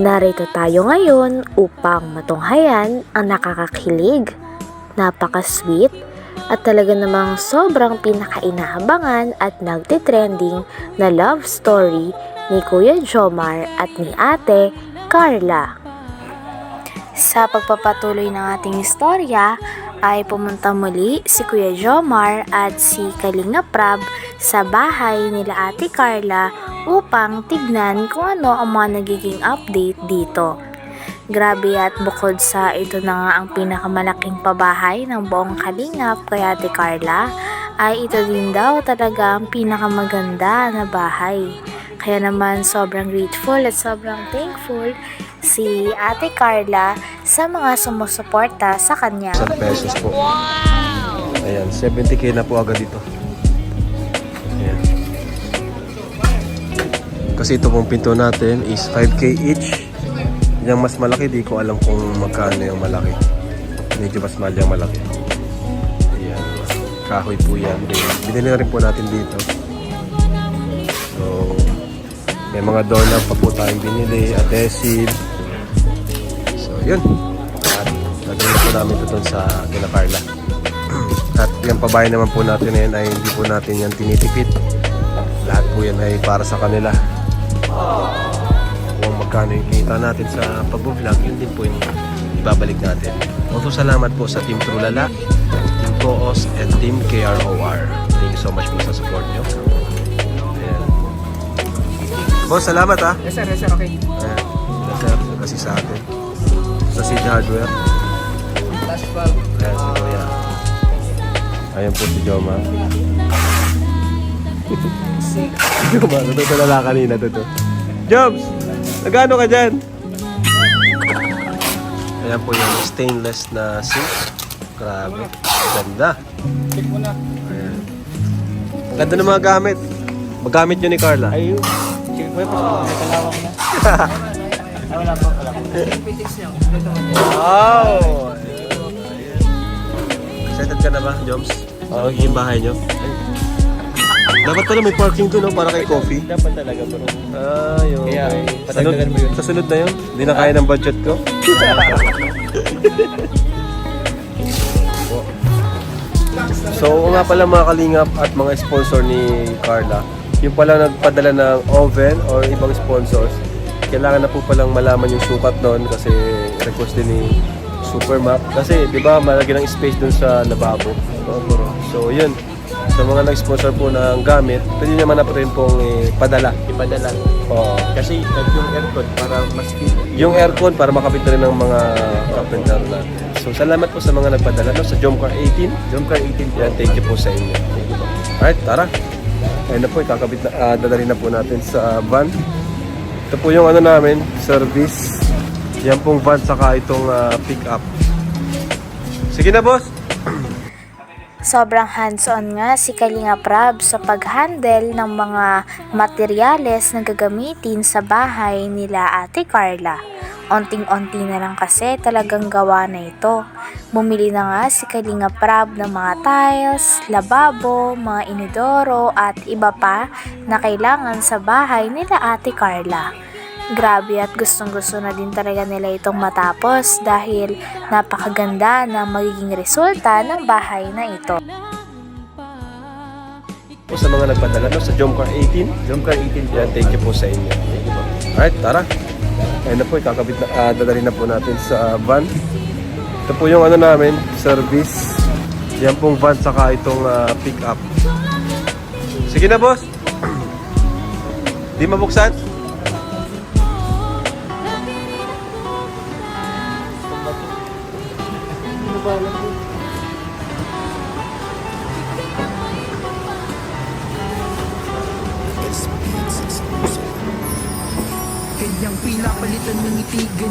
Narito tayo ngayon upang matunghayan ang nakakakilig, napaka-sweet, at talaga namang sobrang pinakainahabangan at nagtitrending na love story ni Kuya Jomar at ni Ate Carla. Sa pagpapatuloy ng ating istorya ay pumunta muli si Kuya Jomar at si Kalinga Prab sa bahay nila Ate Carla upang tignan kung ano ang mga nagiging update dito. Grabe at bukod sa ito na nga ang pinakamalaking pabahay ng buong Kalingap kay Ate Carla, ay ito din daw talaga ang pinakamaganda na bahay. Kaya naman sobrang grateful at sobrang thankful si Ate Carla sa mga sumusuporta sa kanya. 1,000 pesos po. Ayan, 70k na po agad dito. Ayan. Kasi ito pong pinto natin is 5k each. Yung mas malaki, di ko alam kung magkano yung malaki. Medyo mas mahal yung malaki. Ayan. Kahoy po yan. Binili na rin po natin dito. So, may mga doorknob pa po tayong binili, adhesive. Yun. At nagawin po namin ito dun sa Kina Carla. At yung pabahay naman po natin na yan ay hindi po natin yan tinitipid. Lahat po yan ay para sa kanila. Kung magkano yung kita natin sa pag-vlog, yun din po yung ibabalik natin. Also salamat po sa Team Trulala, Team Koos, and Team KROR. Thank you so much po sa support nyo. Ayan. Boss, salamat ah. Yes sir, yes sir, okay. Ayan. Sir, kasi sa atin. Sa Seed Hardware. Last valve. Ayan si Kuya. Ayan po si Joma. Joma, natutulala kanina to. Jobs! Nagano ka dyan? Ayan po yung stainless na sink. Grabe. Ganda. Na. Ayan. Ganda ng mga gamit. Magamit nyo ni Carla. Ayun. Check mo yun. May kalawang na. Ah, wala pa, wala pa. Wow! Excited ka na ba, Joms? Oh, yung bahay nyo? Dapat pala may parking doon, no? Para kay coffee. Dapat talaga bro. Ah, yun. Kaya, patagdagan mo yun. sa sunod na yun? Hindi na kaya ng budget ko? so, oo nga pala mga kalingap at mga sponsor ni Carla, yung pala nagpadala ng oven or ibang sponsors, kailangan na po palang malaman yung sukat noon kasi request din ni Supermap. Kasi, di ba, malagyan ng space dun sa lababo. So, yun. Sa mga nag-sponsor po ng gamit, pwede naman na po rin pong ipadala. Ipadala. Oo. Kasi yung aircon para mas Yung aircon para makabit na rin ng mga carpenter natin. So, salamat po sa mga nagpadala no, sa Jomcar 18. Jump car 18 Yan, thank you po sa inyo. Thank you po. Alright, tara. Ayun na po, ikakabit na, ah, dadalhin na po natin sa van. Ito po yung ano namin, service. Yan pong van saka itong ah, pick up. Sige na, boss. Sobrang hands-on nga si Kalinga Prab sa pag-handle ng mga materyales na gagamitin sa bahay nila Ate Carla. Onting-onti na lang kasi talagang gawa na ito. Bumili na nga si Kalinga Prab ng mga tiles, lababo, mga inidoro at iba pa na kailangan sa bahay nila Ate Carla. Grabe at gustong gusto na din talaga nila itong matapos dahil napakaganda na magiging resulta ng bahay na ito. Po sa mga nagpadala no, sa Jomcar 18. Jump car 18 Yan, thank you po sa inyo. Thank you po. Alright, tara. Ayun na po, ikakabit na, ah, dadalhin na po natin sa van. Ito po yung ano namin, service. Yan pong van saka itong ah, pick up. Sige na, boss. Di mabuksan? Kanyang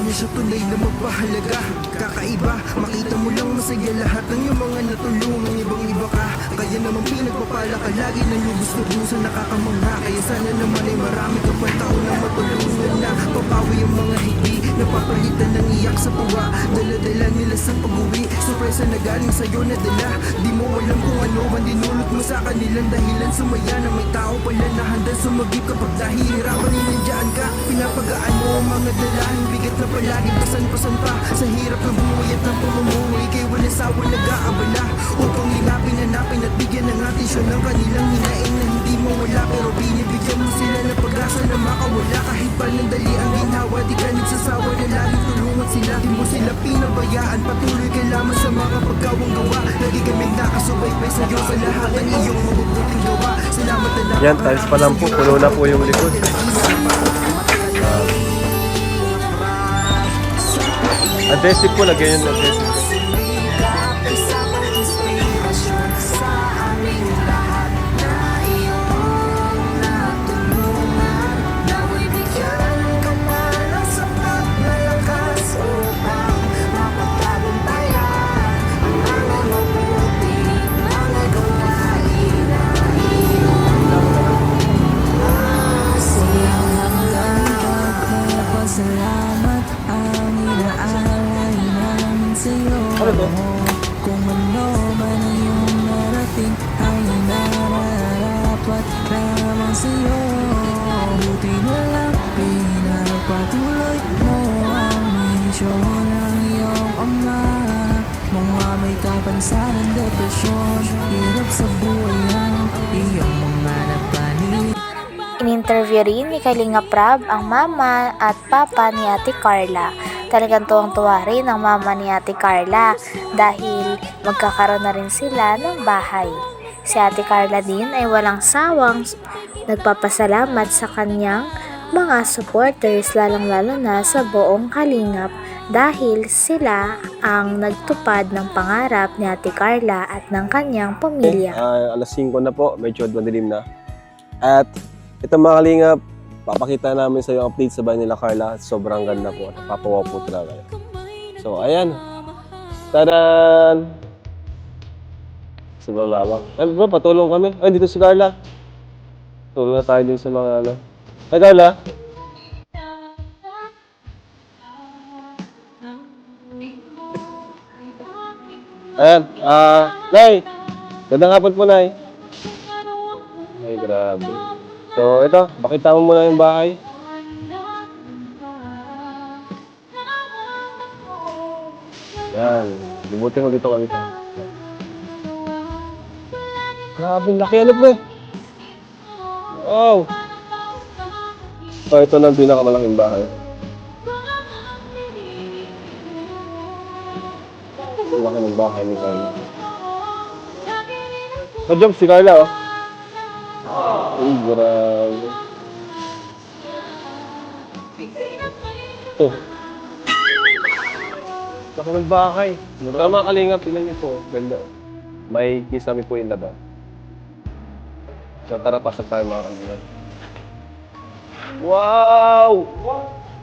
Ganyan siya tunay na magpahalaga. Kakaiba, makita mo lang masaya lahat Ng iyong mga natulungan. Ibang iba ka, kaya naman pinagpapala ka. Lagi ng lubos na puso nakakamangha. Kaya sana naman ay marami ka pang tao na matulungan na Papawi ang mga higbi Napapalitan ng iyak sa tuwa. Dala-dala nila sa pag-uwi. Sorpresa na galing sa'yo na dala. Di mo alam kung ano ang dinulot mo sa kanilang dahilan Sumaya na may tao pala na handa sumagip Kapag nahihirapan ninandiyan ka. Pinapagaan mo ang mga dalahin. Bigat na palagi pasan-pasan pa. Sa hirap ng buhay at ng pamumuhay Kay walang sawa nag-aabala. Upang linapin, hanapin at bigyan ng atensyon Ng kanilang hinaing na hindi mawala. Pero binibigyan mo sila ng pag-asa na makawala. Kahit panandali ang ginhawa Di ka nagsasawa sila Di mo sila pinabayaan Patuloy ka lamang sa mga pagkawang gawa Lagi kaming nakasubaybay sa'yo Sa lahat ng iyong mabubuting gawa Salamat na lang Yan, tiles pa lang po. Puno na po yung likod. Adhesive po, lagyan yung adhesive. Sa'yo Buti na lang pinagpatuloy mo ang misyon ng iyong ama Mga may kapansanan, depresyon Hirap sa buhay ang iyong mga napanig In-interview rin ni Kalinga Prab ang mama at papa ni Ate Carla. Talagang tuwang-tuwa rin ang mama ni Ate Carla dahil magkakaroon na rin sila ng bahay. Si Ate Carla din ay walang sawang nagpapasalamat sa kanyang mga supporters lalong-lalo na sa buong Kalingap dahil sila ang nagtupad ng pangarap ni Ate Carla at ng kanyang pamilya. Ah, alas 5 na po, medyo madilim na. At ito mga kalingap, papakita namin sa yung update sa bahay nila Carla. Sobrang ganda po. Napapawa po talaga. So, ayan. Tadan! Sa ba? Ay, bro, patulong kami. Ay, dito si Carla. Tulong na tayo din sa mga ano. Ay, Carla. Ayan, ah, Nay! Gandang hapon po, Nay. Ay, grabe. So, ito, pakita mo muna yung bahay. Yan. Libuti mo dito kami. Grabe, laki ano pre. Wow! Oh, ito na ang pinakamalaking bahay. Ang laki ng bahay ni Carla. Ka-job si Carla, oh. Ay, grabe. Oh. Laki ng bahay. Mga kalingap, tingnan niyo po. Ganda. May kisame po yung laban. So tara, pasok tayo mga kalingap. Wow!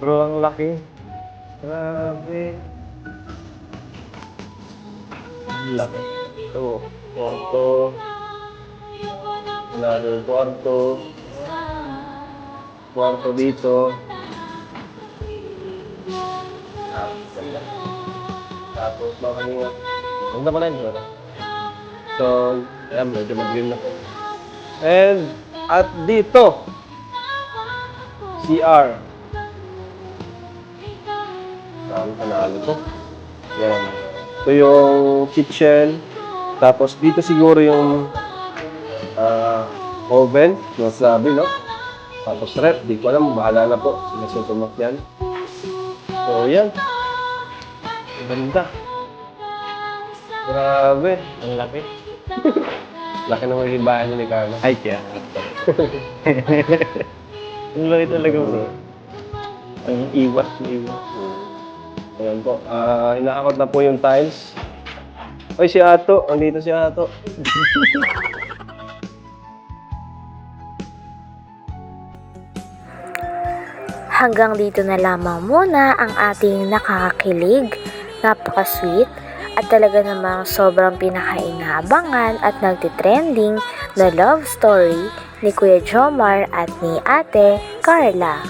Bro, ang laki. Grabe. Ang laki. Ito, kwarto. Another kwarto. Kwarto dito. Ah, ganda. Tapos mga kalingap. Ganda pala yun? So, ayan, medyo mag-green na. And, at dito, CR. Saan panalo to? Yan. Ito yung kitchen. Tapos dito siguro yung ah, oven. Masabi, no? Tapos rep. Di ko alam. Bahala na po. Sila sa tumak yan. So, yan. Ang Ganda. Grabe. Ang laki. Laki naman yung bahay niya ni Carla. Ay, kaya. Ang laki talaga bro. Ang iwas, iwas. Ayan po. Ah, inaakot na po yung tiles. Oy, si Ato. Andito si Ato. Hanggang dito na lamang muna ang ating nakakakilig, napaka-sweet, at talaga namang sobrang pinakainabangan at nagtitrending na love story ni Kuya Jomar at ni Ate Carla.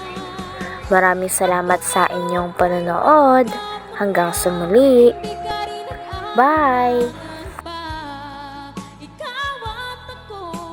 Maraming salamat sa inyong panonood. Hanggang sa muli. Bye!